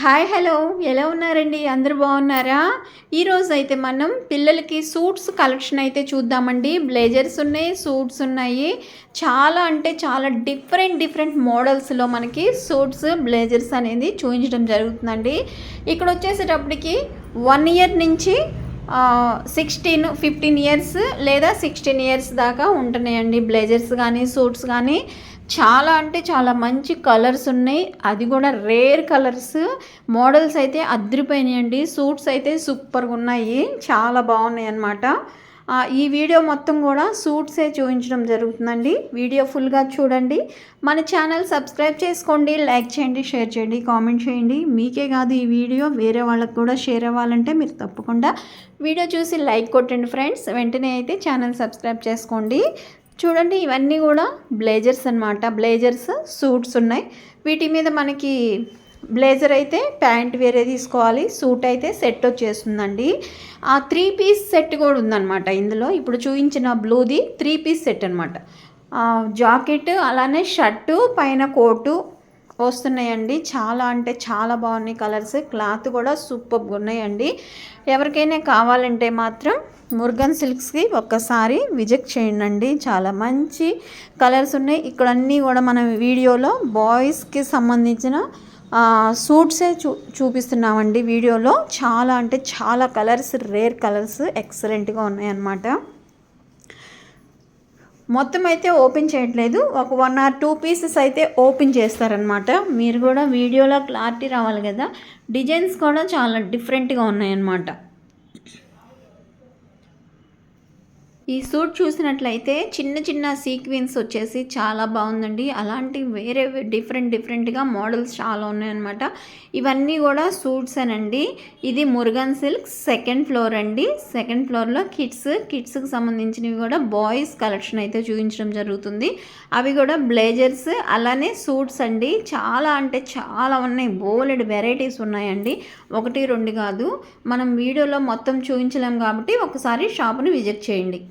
Hi hello. ఎలా ఉన్నారండి? అందరూ బాగున్నారా? ఈరోజు అయితే మనం పిల్లలకి సూట్స్ కలెక్షన్ అయితే చూద్దామండి. బ్లేజర్స్ ఉన్నాయి సూట్స్ ఉన్నాయి. చాలా అంటే చాలా డిఫరెంట్ డిఫరెంట్ మోడల్స్లో మనకి సూట్స్ బ్లేజర్స్ అనేది చూపించడం జరుగుతుందండి. ఇక్కడ వచ్చేసేటప్పటికి వన్ ఇయర్ నుంచి సిక్స్టీన్ ఫిఫ్టీన్ ఇయర్స్ లేదా సిక్స్టీన్ ఇయర్స్ దాకా ఉంటున్నాయండి బ్లేజర్స్ కానీ సూట్స్ కానీ చాలా అంటే చాలా మంచి కలర్స్ ఉన్నాయి. అది కూడా రేర్ కలర్స్. మోడల్స్ అయితే అద్దరిపోయినాయండి సూట్స్ అయితే సూపర్గా ఉన్నాయి. చాలా బాగున్నాయి అన్నమాట. ఈ వీడియో మొత్తం కూడా సూట్సే చూపించడం జరుగుతుందండి. వీడియో ఫుల్గా చూడండి. మన ఛానల్ సబ్స్క్రైబ్ చేసుకోండి. లైక్ చేయండి షేర్ చేయండి కామెంట్ చేయండి. మీకే కాదు ఈ వీడియో. వేరే వాళ్ళకి కూడా షేర్ అవ్వాలంటే మీరు తప్పకుండా వీడియో చూసి లైక్ కొట్టండి ఫ్రెండ్స్. వెంటనే అయితే ఛానల్ సబ్స్క్రైబ్ చేసుకోండి. చూడండి ఇవన్నీ కూడా బ్లేజర్స్ అనమాట బ్లేజర్స్ సూట్స్ ఉన్నాయి. వీటి మీద మనకి బ్లేజర్ అయితే ప్యాంట్ వేరే తీసుకోవాలి. సూట్ అయితే సెట్ వచ్చేస్తుందండి. ఆ త్రీ పీస్ సెట్ కూడా ఉందన్నమాట ఇందులో. ఇప్పుడు చూపించిన బ్లూది త్రీ పీస్ సెట్ అనమాట జాకెట్ అలానే షర్టు పైన కోటు వస్తున్నాయండి. చాలా అంటే చాలా బాగున్నాయి కలర్స్. క్లాత్ కూడా సూపర్గా ఉన్నాయండి. ఎవరికైనా కావాలంటే మాత్రం మురుగన్ సిల్క్స్కి ఒక్కసారి విజిట్ చేయండి చాలా మంచి కలర్స్ ఉన్నాయి. ఇక్కడ అన్నీ కూడా మనం వీడియోలో బాయ్స్కి సంబంధించిన సూట్సే చూ చూపిస్తున్నామండి వీడియోలో. చాలా అంటే చాలా కలర్స్ రేర్ కలర్స్ ఎక్సలెంట్గా ఉన్నాయన్నమాట. మొత్తం అయితే ఓపెన్ చేయట్లేదు. ఒక వన్ ఆర్ టూ పీసెస్ అయితే ఓపెన్ చేస్తారనమాట మీరు కూడా వీడియోలో క్లారిటీ రావాలి కదా. డిజైన్స్ కూడా చాలా డిఫరెంట్గా ఉన్నాయన్నమాట. ఈ సూట్ చూసినట్లయితే చిన్న చిన్న సీక్వెన్స్ వచ్చేసి చాలా బాగుందండి. అలాంటి వేరే డిఫరెంట్ డిఫరెంట్గా మోడల్స్ చాలా ఉన్నాయన్నమాట. ఇవన్నీ కూడా సూట్స్ అనండి. ఇది మురుగన్ సిల్క్ సెకండ్ ఫ్లోర్ అండి. సెకండ్ ఫ్లోర్లో కిడ్స్ కిడ్స్కి సంబంధించినవి కూడా బాయ్స్ కలెక్షన్ అయితే చూపించడం జరుగుతుంది. అవి కూడా బ్లేజర్స్ అలానే సూట్స్ అండి. చాలా అంటే చాలా ఉన్నాయి. బోలెడ్ వెరైటీస్ ఉన్నాయండి. ఒకటి రెండు కాదు. మనం వీడియోలో మొత్తం చూపించలేం కాబట్టి ఒకసారి షాప్ని విజిట్ చేయండి.